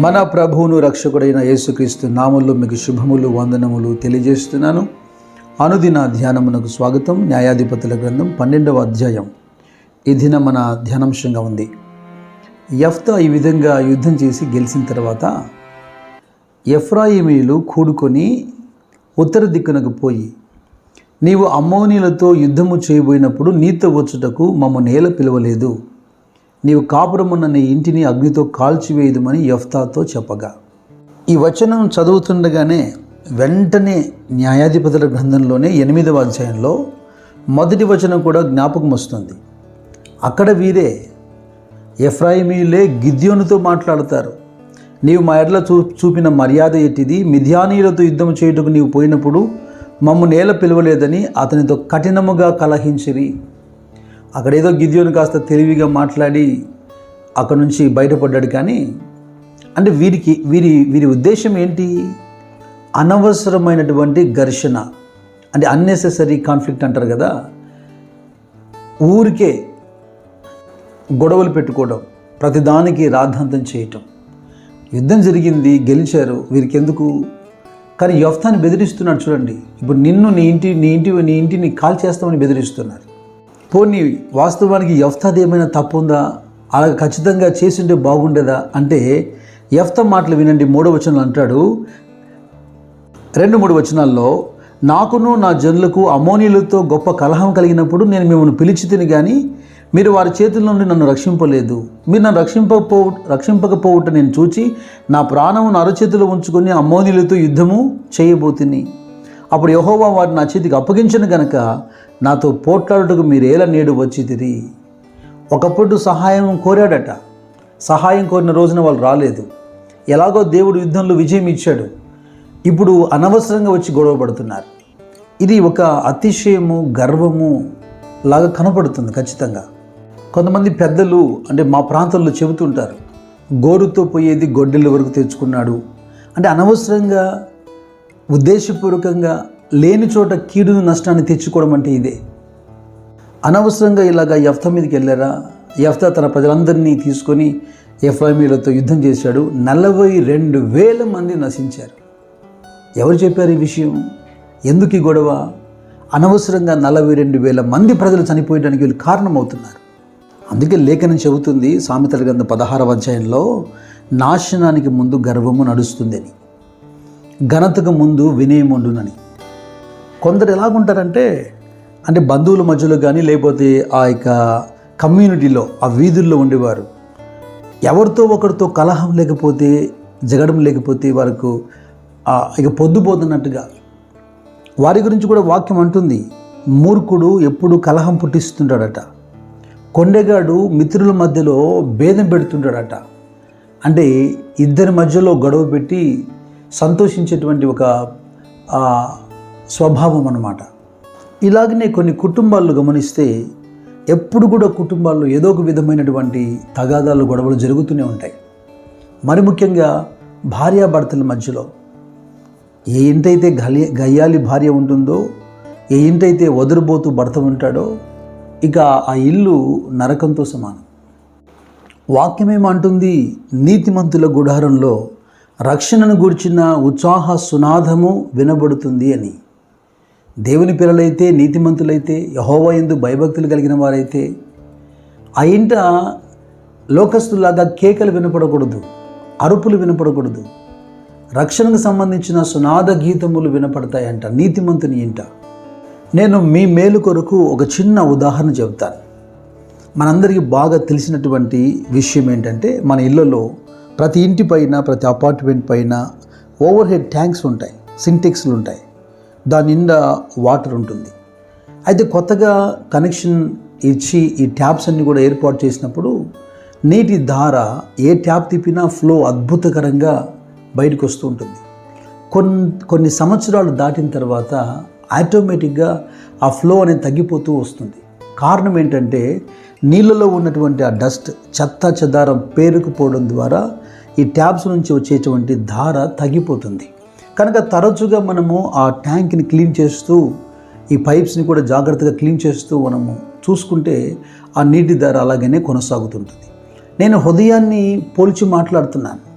మన ప్రభువును రక్షకుడైన యేసుక్రీస్తు నామంలో మీకు శుభములు వందనములు తెలియజేస్తున్నాను. అనుదిన ధ్యానమునకు స్వాగతం. న్యాయాధిపతుల గ్రంథం పన్నెండవ అధ్యాయం. ఈ మన ధ్యానాంశంగా ఉంది. యఫ్తా ఈ విధంగా యుద్ధం చేసి గెలిచిన తర్వాత ఎఫ్రాయిమీలు కూడుకొని ఉత్తర దిక్కునకు పోయి నీవు అమ్మోనీలతో యుద్ధము చేయబోయినప్పుడు నీతో వచ్చుటకు మమ్మ నేల పిలవలేదు. నీవు కాపురమున్న నీ ఇంటిని అగ్నితో కాల్చివేయదుమని యఫ్తాతో చెప్పగా. ఈ వచనం చదువుతుండగానే వెంటనే న్యాయాధిపతుల గ్రంథంలోనే ఎనిమిదవ అధ్యాయంలో మొదటి వచనం కూడా జ్ఞాపకం వస్తుంది. అక్కడ వీరే ఎఫ్రాయిమీలే గిద్యోనుతో మాట్లాడతారు. నీవు మా ఎడ్ల చూ చూపిన మర్యాద ఎట్టిది మిథ్యానీయులతో యుద్ధం చేయుటకు నీవు పోయినప్పుడు మమ్ము నేల పిలవలేదని అతనితో కఠినముగా కలహించిరి. అక్కడేదో గిద్యోని కాస్త తెలివిగా మాట్లాడి అక్కడ నుంచి బయటపడ్డాడు కానీ అంటే వీరికి వీరి వీరి ఉద్దేశం ఏంటి? అనవసరమైనటువంటి ఘర్షణ అంటే అన్నెసెసరీ కాన్ఫ్లిక్ట్ అంటారు కదా ఊరికే గొడవలు పెట్టుకోవడం ప్రతిదానికి రాద్ధాంతం చేయటం. యుద్ధం జరిగింది గెలిచారు వీరికి ఎందుకు కానీ యఫ్తాని బెదిరిస్తున్నాడు చూడండి ఇప్పుడు నిన్ను నీ ఇంటి నీ ఇంటి నీ ఇంటిని కాల్ చేస్తామని బెదిరిస్తున్నారు. పోనీ వాస్తవానికి యఫ్తాది ఏమైనా తప్పు ఉందా అలా ఖచ్చితంగా చేసింటే బాగుండేదా? అంటే యఫ్తా మాటలు వినండి మూడో వచనాలు అంటాడు రెండు మూడు వచనాల్లో నాకును నా జనులకు అమోనీలతో గొప్ప కలహం కలిగినప్పుడు నేను మిమ్మల్ని పిలిచి తిని కానీ మీరు వారి చేతుల నుండి నన్ను రక్షింపలేదు. మీరు నన్ను రక్షింపకపో రక్షింపకపోవుట నేను చూచి నా ప్రాణమును అరచేతిలో ఉంచుకొని అమ్మోనీలతో యుద్ధము చేయబోతుని. అప్పుడు యహోవా వారిని నా చేతికి అప్పగించిన గనక నాతో పోట్లాడుటకు మీరు ఏల నేడు వచ్చి తిరి. ఒకప్పుడు సహాయం కోరాడట. సహాయం కోరిన రోజున వాళ్ళు రాలేదు. ఎలాగో దేవుడు యుద్ధంలో విజయం ఇచ్చాడు. ఇప్పుడు అనవసరంగా వచ్చి గొడవ పడుతున్నారు. ఇది ఒక అతిశయము గర్వము లాగా కనపడుతుంది ఖచ్చితంగా. కొంతమంది పెద్దలు అంటే మా ప్రాంతంలో చెబుతుంటారు గోరుతో పోయేది గొడ్డెల వరకు తెచ్చుకున్నాడు. అంటే అనవసరంగా ఉద్దేశపూర్వకంగా లేని చోట కీడును నష్టాన్ని తెచ్చుకోవడం అంటే ఇదే. అనవసరంగా ఇలాగా యఫ్తా మీదకి వెళ్ళారా? యఫ్తా తన ప్రజలందరినీ తీసుకొని ఎఫ్ఐమీలతో యుద్ధం చేశాడు. నలభై రెండు వేల మంది నశించారు. ఎవరు చెప్పారు ఈ విషయం? ఎందుకు ఈ గొడవ? అనవసరంగా నలభై రెండు వేల మంది ప్రజలు చనిపోయడానికి వీళ్ళు కారణమవుతున్నారు. అందుకే లేఖనం చెబుతుంది సామెతల గ్రంథ పదహారవ అధ్యాయంలో నాశనానికి ముందు గర్వము నడుస్తుందని. ఘనతకు ముందు వినయం ఉండునని. కొందరు ఎలాగుంటారంటే అంటే బంధువుల మధ్యలో కానీ లేకపోతే ఆ యొక్క కమ్యూనిటీలో ఆ వీధుల్లో ఉండేవారు. ఎవరితో ఒకరితో కలహం లేకపోతే జగడం లేకపోతే వారికి ఇక పొద్దుపోతున్నట్టుగా వారి గురించి కూడా వాక్యం అంటుంది మూర్ఖుడు ఎప్పుడు కలహం పుట్టిస్తుంటాడట. కొండెగాడు మిత్రుల మధ్యలో భేదం పెడుతుంటాడట. అంటే ఇద్దరి మధ్యలో గొడవ పెట్టి సంతోషించేటువంటి ఒక స్వభావం అన్నమాట. ఇలాగనే కొన్ని కుటుంబాలు గమనిస్తే ఎప్పుడు కూడా కుటుంబాల్లో ఏదో ఒక విధమైనటువంటి తగాదాలు గొడవలు జరుగుతూనే ఉంటాయి. మరి ముఖ్యంగా భార్యాభర్తల మధ్యలో ఏ ఇంటైతే గలి గయ్యాలి భార్య ఉంటుందో ఏ ఇంటైతే వదురుబోతూ భర్త ఉంటాడో ఇక ఆ ఇల్లు నరకంతో సమానం. వాక్యమేమంటుంది? నీతిమంతుల గుడారంలో రక్షణను గూర్చిన ఉత్సాహ సునాదము వినబడుతుంది అని. దేవుని పిల్లలైతే నీతిమంతులైతే యహోవా ఎందు భయభక్తులు కలిగిన వారైతే ఆ ఇంట లోకస్తులాగా కేకలు వినపడకూడదు అరుపులు వినపడకూడదు. రక్షణకు సంబంధించిన సునాద గీతములు వినపడతాయంట నీతిమంతుని ఇంట. నేను మీ మేలు కొరకు ఒక చిన్న ఉదాహరణ చెబుతాను. మనందరికీ బాగా తెలిసినటువంటి విషయం ఏంటంటే మన ఇళ్ళలో ప్రతి ఇంటి పైన ప్రతి అపార్ట్మెంట్ పైన ఓవర్ హెడ్ ట్యాంక్స్ ఉంటాయి సింటెక్స్లు ఉంటాయి. దాని నిండా వాటర్ ఉంటుంది. అయితే కొత్తగా కనెక్షన్ ఇచ్చి ఈ ట్యాప్స్ అన్ని కూడా ఏర్పాటు చేసినప్పుడు నీటి ధార ఏ ట్యాప్ తిప్పినా ఫ్లో అద్భుతకరంగా బయటకు వస్తూ ఉంటుంది. కొన్ని కొన్ని సంవత్సరాలు దాటిన తర్వాత ఆటోమేటిక్గా ఆ ఫ్లో అనేది తగ్గిపోతూ వస్తుంది. కారణం ఏంటంటే నీళ్ళలో ఉన్నటువంటి ఆ డస్ట్ చెత్త చెదారం పేరుకుపోవడం ద్వారా ఈ ట్యాబ్స్ నుంచి వచ్చేటువంటి ధార తగ్గిపోతుంది. కనుక తరచుగా మనము ఆ ట్యాంక్ని క్లీన్ చేస్తూ ఈ పైప్స్ని కూడా జాగ్రత్తగా క్లీన్ చేస్తూ మనము చూసుకుంటే ఆ నీటి ధర అలాగనే కొనసాగుతుంటుంది. నేను హృదయాన్ని పోల్చి మాట్లాడుతున్నాను.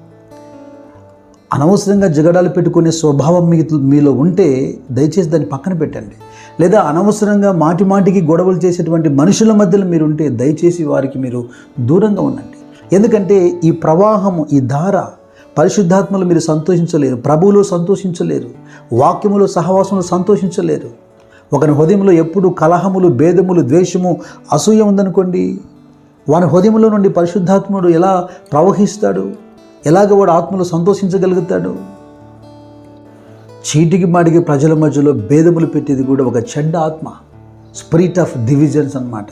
అనవసరంగా జగడాలు పెట్టుకునే స్వభావం మీ మీలో ఉంటే దయచేసి దాన్ని పక్కన పెట్టండి. లేదా అనవసరంగా మాటి మాటికి గొడవలు చేసేటువంటి మనుషుల మధ్యలో మీరు ఉంటే దయచేసి వారికి మీరు దూరంగా ఉండండి. ఎందుకంటే ఈ ప్రవాహము ఈ ధార పరిశుద్ధాత్మలు మీరు సంతోషించలేరు ప్రభువులో సంతోషించలేరు వాక్యములో సహవాసంలో సంతోషించలేరు. ఒకని హృదయంలో ఎప్పుడు కలహములు భేదములు ద్వేషము అసూయ ఉందనుకోండి వాని హృదయంలో నుండి పరిశుద్ధాత్ముడు ఎలా ప్రవహిస్తాడు? ఎలాగ వాడు ఆత్మలో సంతోషించగలుగుతాడు? చీటికి మాటికి ప్రజల మధ్యలో భేదములు పెట్టేది కూడా ఒక చెడ్డ ఆత్మ స్పిరిట్ ఆఫ్ డివిజన్స్ అనమాట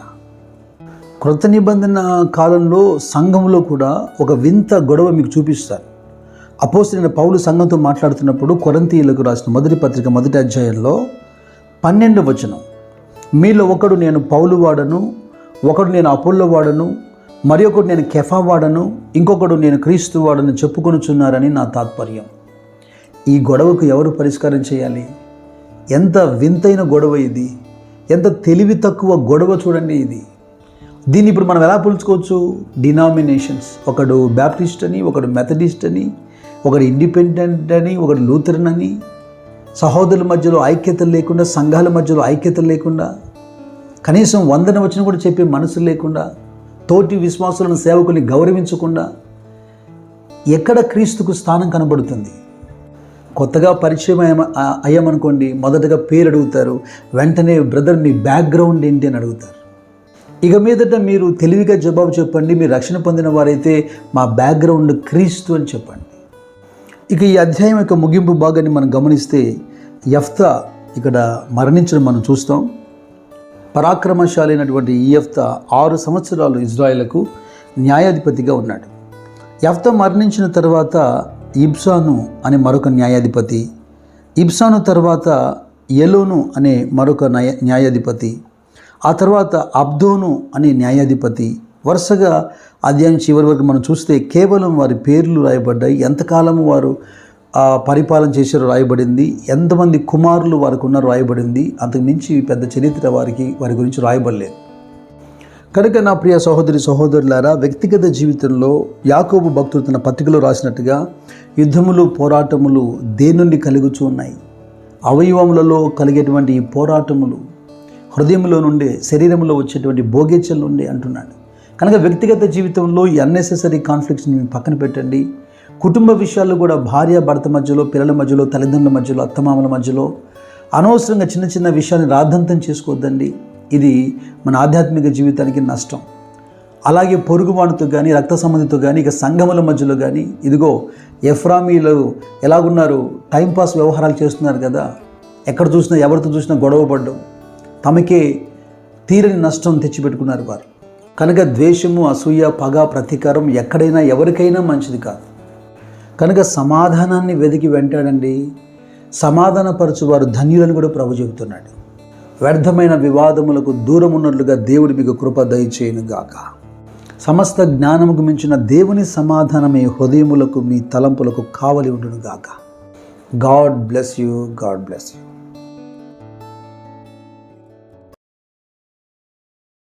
క్రొత్త నిబంధన కాలంలో సంఘంలో కూడా ఒక వింత గొడవ మీకు చూపిస్తారు. అపోసిన పౌలు సంఘంతో మాట్లాడుతున్నప్పుడు కొరంతీయులకు రాసిన మొదటి పత్రిక మొదటి అధ్యాయంలో పన్నెండు వచనం మీలో ఒకడు నేను పౌలు వాడను ఒకడు నేను అపోల్లో వాడను మరి ఒకడు నేను కెఫా వాడను ఇంకొకడు నేను క్రీస్తు వాడను చెప్పుకొనుచున్నారని నా తాత్పర్యం. ఈ గొడవకు ఎవరు పరిష్కారం చేయాలి? ఎంత వింతైన గొడవ ఇది ఎంత తెలివి తక్కువ గొడవ చూడండి ఇది. దీన్ని ఇప్పుడు మనం ఎలా పోల్చుకోవచ్చు? డినామినేషన్స్ ఒకడు బ్యాప్టిస్ట్ అని ఒకడు మెథడిస్ట్ అని ఒకడు ఇండిపెండెంట్ అని ఒకడు లూథరన్ అని. సహోదరుల మధ్యలో ఐక్యత లేకుండా సంఘాల మధ్యలో ఐక్యత లేకుండా కనీసం వందన వచ్చిన కూడా చెప్పే మనసు లేకుండా తోటి విశ్వాసులను సేవకుని గౌరవించకుండా ఎక్కడ క్రీస్తుకు స్థానం కనబడుతుంది? కొత్తగా పరిచయం అయ్యామనుకోండి మొదటగా పేరు అడుగుతారు వెంటనే బ్రదర్ మీ బ్యాక్గ్రౌండ్ ఏంటి అని అడుగుతారు. ఇక మీదట మీరు తెలివిగా జవాబు చెప్పండి మీరు రక్షణ పొందిన వారైతే మా బ్యాక్గ్రౌండ్ క్రీస్తు అని చెప్పండి. ఇక ఈ అధ్యాయం యొక్క ముగింపు భాగాన్ని మనం గమనిస్తే యఫ్తా ఇక్కడ మరణించడం మనం చూస్తాం. పరాక్రమశాలి అయినటువంటి ఈ యఫ్తా ఆరు సంవత్సరాలు ఇజ్రాయెల్కు న్యాయాధిపతిగా ఉన్నాడు. యఫ్తా మరణించిన తర్వాత ఇబ్సాను అనే మరొక న్యాయాధిపతి ఇబ్సాను తర్వాత ఎలోను అనే మరొక న్యాయ న్యాయాధిపతి ఆ తర్వాత అబ్దోను అనే న్యాయాధిపతి వరుసగా అధ్యాయం చివరి వరకు మనం చూస్తే కేవలం వారి పేర్లు రాయబడ్డాయి. ఎంతకాలము వారు పరిపాలన చేశారో రాయబడింది. ఎంతమంది కుమారులు వారికి ఉన్నారో రాయబడింది. అంతకు మించి పెద్ద చరిత్ర వారికి వారి గురించి రాయబడలేదు. కనుక నా ప్రియ సహోదరి సహోదరులారా వ్యక్తిగత జీవితంలో యాకోబు భక్తులు తన పత్రికలో రాసినట్టుగా యుద్ధములు పోరాటములు దేని నుండి కలుగుచూ ఉన్నాయి? అవయవములలో కలిగేటువంటి ఈ పోరాటములు హృదయంలో నుండి శరీరంలో వచ్చేటువంటి భోగేచ్చల నుండి అంటున్నాడు. కనుక వ్యక్తిగత జీవితంలో ఈ అన్నెసెసరీ కాన్ఫ్లిక్ట్స్ని మేము పక్కన పెట్టండి. కుటుంబ విషయాల్లో కూడా భార్య భర్త మధ్యలో పిల్లల మధ్యలో తల్లిదండ్రుల మధ్యలో అత్తమామల మధ్యలో అనవసరంగా చిన్న చిన్న విషయాన్ని రాద్ధాంతం చేసుకోవద్దండి. ఇది మన ఆధ్యాత్మిక జీవితానికి నష్టం. అలాగే పొరుగువాణితో కానీ రక్త సంబంధితో కానీ ఇక సంఘముల మధ్యలో కానీ ఇదిగో ఎఫ్రామీలు ఎలాగున్నారు? టైంపాస్ వ్యవహారాలు చేస్తున్నారు కదా. ఎక్కడ చూసినా ఎవరితో చూసినా గొడవ పడ్డం. తమకే తీరని నష్టం తెచ్చిపెట్టుకున్నారు వారు. కనుక ద్వేషము అసూయ పగ ప్రతీకారం ఎక్కడైనా ఎవరికైనా మంచిది కాదు. కనుక సమాధానాన్ని వెతికి వెంటాడండి. సమాధానపరచు వారు ధన్యులను కూడా ప్రభు చెబుతున్నాడు. వ్యర్థమైన వివాదములకు దూరం ఉన్నట్లుగా మీకు కృప దయచేయను గాక. సమస్త జ్ఞానముకు మించిన దేవుని సమాధానమే హృదయములకు మీ తలంపులకు కావలి ఉండునుగాక God bless you God bless you.